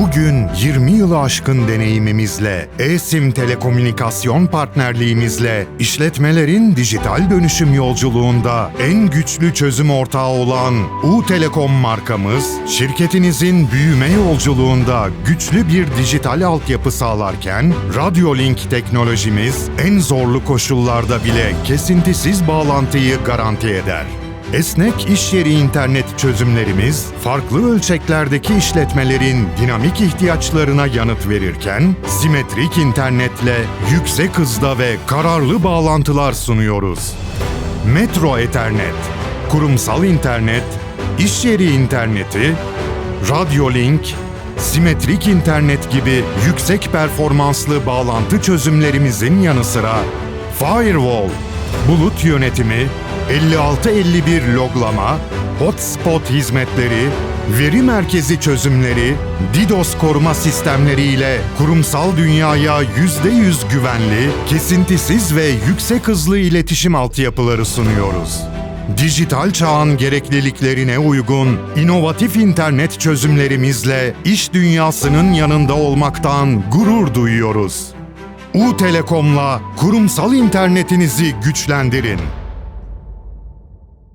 Bugün 20 yılı aşkın deneyimimizle, eSIM telekomünikasyon partnerliğimizle işletmelerin dijital dönüşüm yolculuğunda en güçlü çözüm ortağı olan U Telekom markamız, şirketinizin büyüme yolculuğunda güçlü bir dijital altyapı sağlarken, Radyolink teknolojimiz en zorlu koşullarda bile kesintisiz bağlantıyı garanti eder. Esnek iş yeri internet çözümlerimiz, farklı ölçeklerdeki işletmelerin dinamik ihtiyaçlarına yanıt verirken, simetrik internetle yüksek hızda ve kararlı bağlantılar sunuyoruz. Metro Ethernet, kurumsal internet, iş yeri interneti, Radyolink, simetrik internet gibi yüksek performanslı bağlantı çözümlerimizin yanı sıra Firewall, bulut yönetimi, 5651 loglama, hotspot hizmetleri, veri merkezi çözümleri, DDoS koruma sistemleriyle kurumsal dünyaya %100 güvenli, kesintisiz ve yüksek hızlı iletişim altyapıları sunuyoruz. Dijital çağın gerekliliklerine uygun inovatif internet çözümlerimizle iş dünyasının yanında olmaktan gurur duyuyoruz. U Telekom'la kurumsal internetinizi güçlendirin.